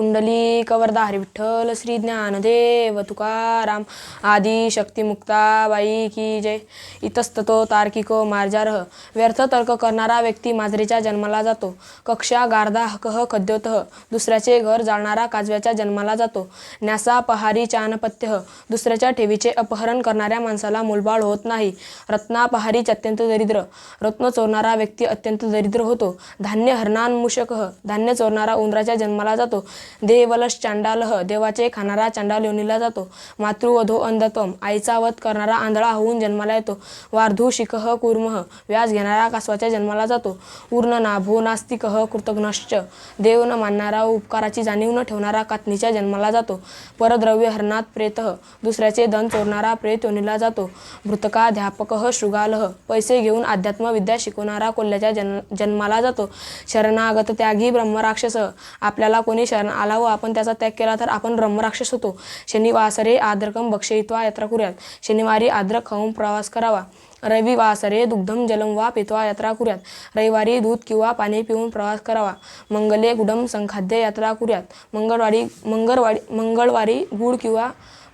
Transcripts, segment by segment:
कुंडली कवरदा हरी विठ्ठल श्री ज्ञानदेव तुकाराम आदी शक्ती मुक्ताबाई की जय. इतस्ततो तार्किको मार्जारह व्यर्थ तर्क करणारा व्यक्ती माजरीच्या जन्माला जातो. कक्षा गारदा हकह खद्योतः. दुसऱ्याचे घर जाळणारा काजव्याच्या जन्माला जातो. न्यासा पहारी चानपत्य. दुसऱ्याच्या ठेवीचे अपहरण करणाऱ्या माणसाला मूलबाळ होत नाही. रत्नापहारीच अत्यंत दरिद्र. रत्न चोरणारा व्यक्ती अत्यंत दरिद्र होतो. धान्य हरणान मुशकह धान्य चोरणारा उंदराच्या जन्माला जातो. देवलश चांडालह देवाचे खाणारा चांडाल योनीला जातो. मातृवधो अंधत्वम आईचा वध करणारा आंधळा होऊन जन्माला येतो. वार्धू शिकह कुर्मह व्याज घेणारा कासवाच्या जन्माला जातो. उर्ण नाभो नास्तिकह कृतघ्नश्च देव न मानणारा उपकाराची जाणीव न ठेवणारा कातनीच्या जन्माला जातो. परद्रव्य हरणात प्रेत दुसऱ्याचे धन चोरणारा प्रेत योनीला जातो. भृतकाध्यापकः शृगालह पैसे घेऊन अध्यात्म विद्या शिकवणारा कोल्ह्याच्या जन्म जन्माला जातो. शरणागत त्यागी ब्रह्मराक्षस आपल्याला कोणी शरण आला व आपण त्याचा त्याग केला तर आपण ब्रह्मराक्षस होतो. शनिवासरे आद्रकम भक्षयित्वा यात्रा करूयात. शनिवारी आद्रक खाऊन प्रवास करावा. रविवासरे दुग्धम जलम वा पित्वा यात्रा करूयात. रविवारी दूध किंवा पाणी पिऊन प्रवास करावा. मंगले गुडम संखाद्य यात्रा करूयात. मंगळवारी मंगळवारी मंगळवारी गुड किंवा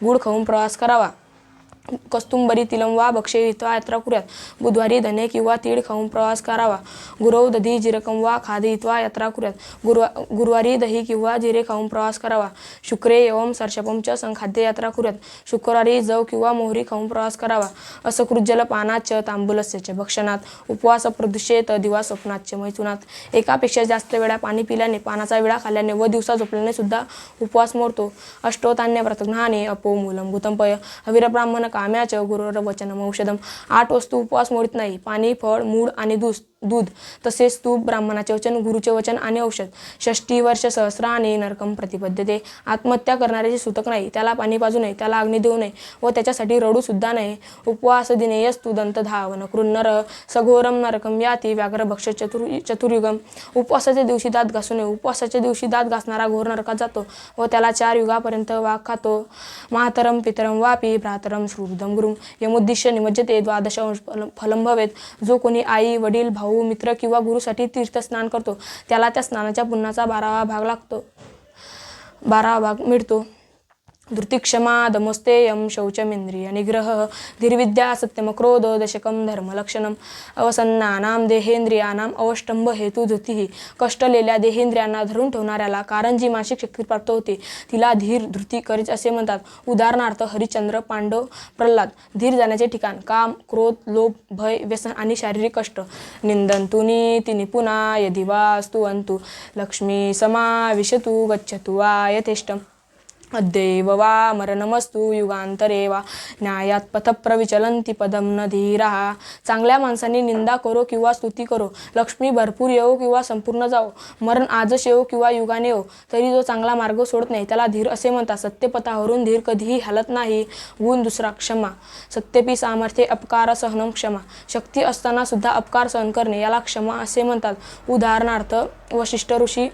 गुड खाऊन प्रवास करावा. कस्तुंबरी तिलम वा भक्षयित्वा यात्रा करूयात. बुधवारी धने किंवा तीळ खाऊन प्रवास करावा. गुरव दधी जिरकम वा खादयित्वा यात्रा करूयात. गुरुवा गुरुवारी दही किंवा जिरे खाऊन प्रवास करावा. शुक्रे एवम च संखाद्य यात्रा करूयात. शुक्रवारी जव किंवा मोहरी खाऊन प्रवास करावा. असकृज्जल पानाच तांबूलस्यच भक्षणात उपवास प्रदूषेत दिवा स्वप्नाच्या मैथुनात. एकापेक्षा जास्त वेळा पाणी पिल्याने पानाचा विळा खाल्ल्याने व दिवसा झोपल्याने सुद्धा उपवास मोडतो. अष्टोतान्य प्रतज्ञाने अपो मूलम भूतंपय हवीर ब्राह्मण काम्याच गुरुर वचनम औषधम. आठ वस्तू उपवास मोडत नाही. पाणी फळ मूळ आणि दूध. दूध तसेच तूप ब्राह्मणाचे वचन गुरुचे वचन आणि औषध. षष्टी वर्ष सहस्राने नरकम प्रतिबद्धते आत्महत्या करणाऱ्याचे सुतक नाही त्याला पाणी पाजू नये त्याला अग्नी देऊ नये व त्याच्यासाठी रडू सुद्धा नये. उपवास दिनेयस्तु दंत धावन कृन्नर सघोरम नरकम याती व्याघ्र भक्ष चतुर चतुर्युगम. उपवासाच्या दिवशी दात घासू नये. उपवासाच्या दिवशी दात घासणारा घोर नरकात जातो व त्याला चार युगापर्यंत वाघ खातो. मातरम पितरम वापी भ्रातरम श्रुदम गुरुम. यमुद्दिश्य निमज्जते द्वादश फलंभवेत. भवेत जो कोणी आई वडील भाऊ मित्र किंवा गुरुसाठी तीर्थस्नान करतो. त्याला त्या स्नानाच्या पुण्याचा बारावा भाग लागतो. बारावा भाग मिळतो. धृतिक्षमा दमस्तेयम शौचमेंद्रिय निग्रह धीरविद्या सत्यम क्रोध दशकम अवसन्नानां अवसन्नानाम देहेंद्रियानाम अवष्टंभ हेतू धृती। कष्टलेल्या देहेंद्रियांना धरून ठेवणाऱ्याला कारण जी मानसिक शक्ती प्राप्त होते. तिला धीर धृती करीच असे म्हणतात. उदाहरणार्थ हरिश्चंद्र पांडव प्रल्हाद धीर जाण्याचे ठिकाण काम क्रोध लोभ भय व्यसन आणि शारीरिक कष्ट. निंदंतुनी तिनी पुन्हा यदि अंतु लक्ष्मी समाविशतु गच्छतु वा यथेष्टम. अद्यैव वा मरणमस्तु युगांतरे वा न्यायात पथप्रविचलंती पदम न धीरा। चांगल्या माणसांनी निंदा करो किंवा स्तुती करो। लक्ष्मी भरपूर येवो किंवा संपूर्ण जाओ मरण आजच येवो किंवा युगाने येवो। तरी जो चांगला मार्ग सोडत नाही त्याला धीर असे म्हणतात सत्यपथावरून धीर कधीही हलत नाही. गुण दुसरा क्षमा। सत्यपी सामर्थ्य अपकार सहनम क्षमा। शक्ती असताना सुद्धा अपकार सहन करणे याला क्षमा असे म्हणतात. उदाहरणार्थ वशिष्ठ ऋषी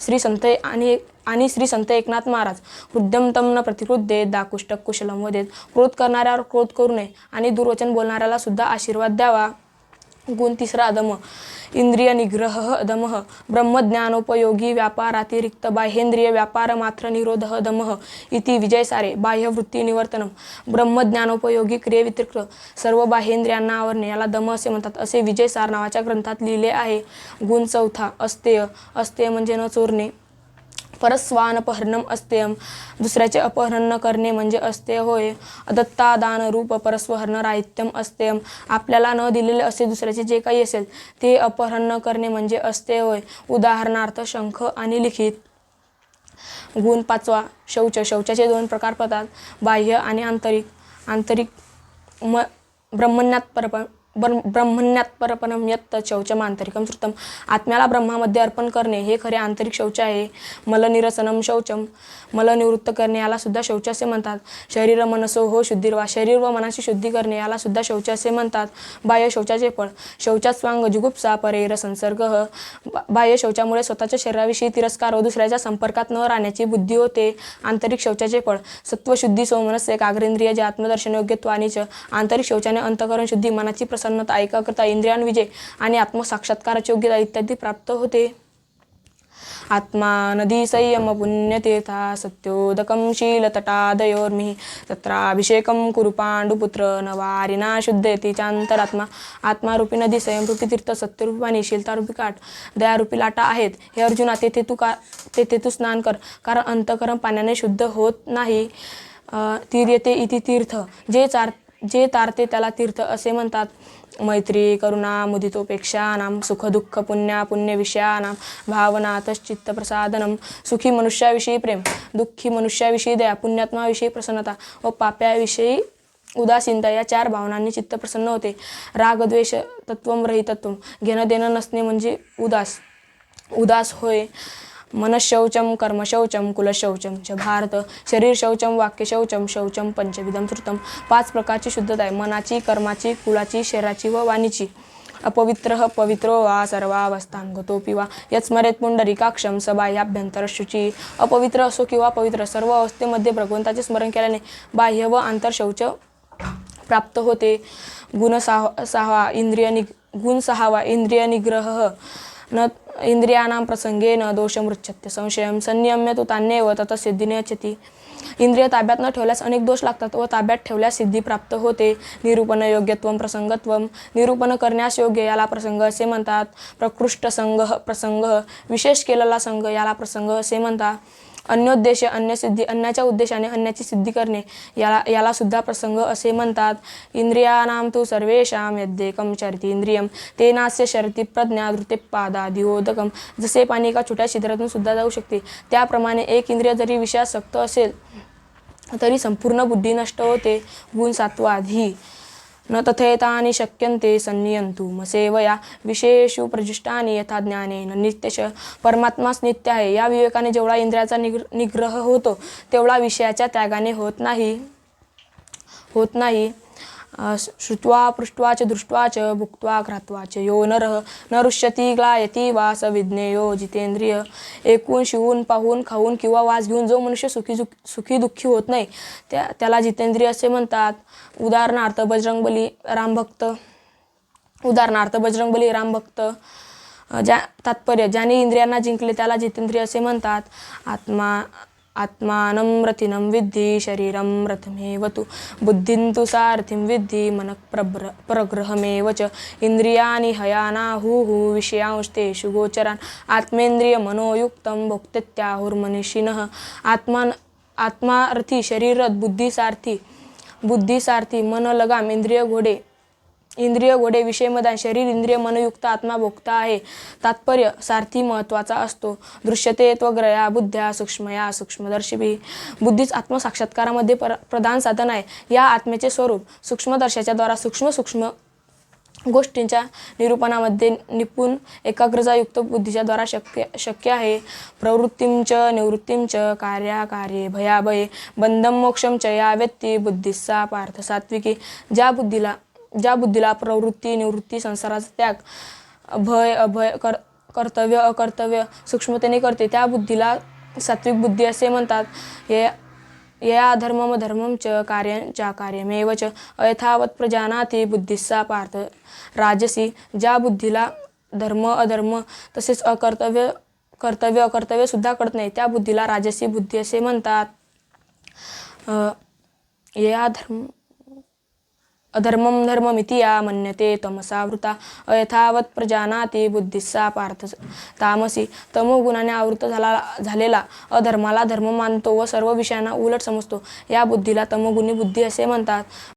श्री संत आणि आणि श्री संत एकनाथ महाराज उद्यमतम्न तम न प्रतिकृद्ये दाकुष्टक कुशलम देत क्रोध करणाऱ्यावर क्रोध करू नये आणि दुर्वचन बोलणाऱ्याला सुद्धा आशीर्वाद द्यावा. गुण तिसरा अदम इंद्रिय निग्रह अदम ब्रह्मज्ञानोपयोगी व्यापारातिरिक्त बाह्येंद्रिय व्यापार मात्र निरोध दमः इति विजयसारे बाह्यवृत्ती निवर्तनम ब्रह्मज्ञानोपयोगी क्रियेव्यतिरिक्त सर्व बाह्येंद्रियांना आवरणे याला दम असे म्हणतात असे विजयसार नावाच्या ग्रंथात लिहिले आहे. गुण चौथा अस्तेय अस्तेय म्हणजे न चोरणे. परस्वान अपहरणम अस्तेयम दुसऱ्याचे अपहरण न करणे म्हणजे अस्तेय होय. दत्ता दान रूप परस्वहरण राहित्यम अस्तेयम आपल्याला न दिलेले असे दुसऱ्याचे जे काही असेल ते अपहरण न करणे म्हणजे अस्तेय होय. उदाहरणार्थ शंख आणि लिखित. गुण पाचवा शौच. शौचाचे दोन प्रकार पडतात बाह्य आणि आंतरिक. आंतरिक म ब्रह्मण्यात परप ब्रह्मण्यात परपणम यत्त शौचम आंतरिकम श्रुतम. आत्म्याला ब्रह्मामध्ये अर्पण करणे हे खरे आंतरिक शौच आहे. मलनिरसनम शौचम. मलनिवृत्त करणे याला सुद्धा शौच असे म्हणतात. शरीर मनसो हो शुद्धिर्वा. शरीर व मनाची शुद्धी करणे याला सुद्धा शौच असे म्हणतात. बाह्य शौचाचे फळ. शौचात स्वांग जुगुप्सा परेर संसर्ग. बा- बाह्य शौचामुळे स्वतःच्या शरीराविषयी तिरस्कार व दुसऱ्याच्या संपर्कात न राहण्याची बुद्धी होते. आंतरिक शौचाचे फळ. सत्वशुद्धी सोमनस्य एकाग्रेंद्रिय जे आत्मदर्शन योग्यत्व आणि च आंतरिक शौचाने अंतकरण शुद्धी मनाची प्रसन्नता एकाग्रता इंद्रियांविजय आणि आत्मसाक्षात्काराची योग्यता इत्यादी प्राप्त होते. आत्मा नदी संयम पुण्यतीर्था सत्योदकं शीलतटादयोर्मिः तत्राभिषेकं कुरु पाण्डुपुत्र न वारिना शुद्धयती चांतरात्मा आत्मारूपी नदी संयमरूपी तीर्थ सत्यरूपी पाणी शीलतारूपी काठ दयारूपी लाटा आहेत. हे अर्जुना तेथे तू का तेथे तू स्नान कर कारण अंतकरण पाण्याने शुद्ध होत नाही. तीर्यते इति तीर्थ. जे चार जे तारते त्याला तीर्थ असे म्हणतात. मैत्री करुणा मुदितोपेक्षा नाम सुख दुःख पुण्या पुण्य विषयानाम भावना प्रसादनम सुखी मनुष्याविषयी प्रेम दुःखी मनुष्याविषयी दया पुण्यात्माविषयी प्रसन्नता व पाप्याविषयी उदासीनता या चार भावनांनी चित्त प्रसन्न होते. रागद्वेष तत्वम रहितत्वम घेणं देणं नसणे म्हणजे उदास उदास होय. मनशौचम कर्मशौचम कुलशौचम च भारत शरीर शौचम वाक्य शौचम शौचम पंचविधम श्रुतम पाच प्रकारची शुद्धता आहे. मनाची कर्माची कुलाची शरीराची व वाणीची. अपवित्र पवित्रो वा सर्वावस्थांगतोपि वा. यत्स्मरेत पुंडरीकाक्षम सबाह्याभ्यंतर शुची अपवित्र असो किंवा पवित्र सर्व अवस्थेमध्ये भगवंताचे स्मरण केल्याने बाह्य व आंतर शौच प्राप्त होते. गुण सहा सहावा इंद्रिय निग गुण सहावा इंद्रिय निग्रह न इंद्रियाणां प्रसंगे न दोषमृच्छत्य संशयम संयम्य तू तान्येव तत सिद्धीने यच्छति. इंद्रिय ताब्यात न ठेवल्यास अनेक दोष लागतात व ताब्यात ठेवल्यास सिद्धी प्राप्त होते. निरूपण योग्यत्व प्रसंगत्व निरूपण करण्यास योग्य याला प्रसंग असे म्हणतात. प्रकृष्ट संघ प्रसंग विशेष केलेला संघ याला प्रसंग असे म्हणतात. अन्योद्देश अन्नसिद्धी अन्याच्या उद्देशाने अन्याची सिद्धी करणे याला याला सुद्धा प्रसंग असे म्हणतात. इंद्रियानाम तू सर्वेषां यद्येकं चरती इंद्रियम तेनास्य शरती प्रज्ञा धृतेपादादिओदकम जसे पाणी एका छोट्या छिद्रातून सुद्धा जाऊ शकते त्याप्रमाणे एक इंद्रिय जरी विषयासक्त असेल तरी संपूर्ण बुद्धी नष्ट होते. गुण सात्वाधी न तथेतानि शक्यन्ते संनियंतु मसेवया विषयेषु प्रजिष्टानि यथा ज्ञानेन नित्यश परमात्माच नित्य आहे या विवेकाने जेवढा इंद्रियाचा निग्र निग्रह होतो तेवढा विषयाच्या त्यागाने होत नाही होत नाही. श्रुत्वा पृष्ट्वा च दृष्ट्वा च भुक्त्वा घ्रात्वा च। यो नरः न रुष्यति ग्लायती वा स विज्ञेयो जितेंद्रिय। एकूण शिवून पाहून खाऊन किंवा वास घेऊन जो मनुष्य सुखी सुखी दुःखी होत नाही त्या त्याला जितेंद्रिय असे म्हणतात. उदाहरणार्थ बजरंगबली रामभक्त उदाहरणार्थ बजरंगबली रामभक्त ज्या तात्पर्य ज्याने इंद्रियांना जिंकले त्याला जितेंद्रिय असे म्हणतात. आत्मा आत्मानं रथिनं विद्धी शरीरं रथमेव तु बुद्धिं तु सारथिं विद्धी मनः प्रब्र प्रग्रहमेव च. इन्द्रियाणि हयानाहुः विषयांस्तेषु गोचरान्. आत्मेन्द्रियमनोयुक्तं भोक्तेत्याहुर्मनीषिणः. आत्मा आत्मार्थी शरीररथ बुद्धिसारथी बुद्धिसारथी मन लगाम इंद्रिय घोडे इंद्रिय घोडे विषय मदान. शरीर इंद्रिय मनयुक्त आत्मा भोगता आहे. तात्पर्य सारथी महत्त्वाचा असतो. दृश्यते त्वग्रया बुद्ध्या सूक्ष्मया सूक्ष्मदर्शिभी. बुद्धीच आत्मसाक्षात्कारामध्ये प्र प्रधान साधन आहे. या आत्म्याचे स्वरूप सूक्ष्मदर्शाच्या द्वारा सूक्ष्म सूक्ष्म गोष्टींच्या निरूपणामध्ये निपुण एकाग्रतायुक्त बुद्धीच्या द्वारा शक्य शक्य आहे. प्रवृत्तींच निवृत्तींच कार्याकार्ये भयाभये बंधम मोक्षम च या व्यक्ती बुद्धिस्सा पार्थ सात्विकी. ज्या बुद्धीला ज्या बुद्धीला प्रवृत्ती निवृत्ती संसाराचा त्याग भय अभय कर कर्तव्य अकर्तव्य सूक्ष्मतेने करते त्या बुद्धीला सात्विक बुद्धी असे म्हणतात. या या धर्मम धर्मम च कार्यांच्या कार्यमेव च अयथावत प्रजानाती बुद्धिस्सा पार्थ राजसी. ज्या बुद्धीला धर्म अधर्म तसेच अकर्तव्य कर्तव्य अकर्तव्य सुद्धा कळत नाही त्या बुद्धीला राजसी बुद्धी असे म्हणतात. या धर्म अधर्मं धर्ममिति या मन्यते तमसावृता अयथावत प्रजानाती बुद्धिस्सा पार्थ तामसी। तमोगुणाने आवृत झाला झालेला अधर्माला धर्म मानतो व सर्व विषयांना उलट समजतो। या बुद्धीला तमोगुणी बुद्धी असे म्हणतात।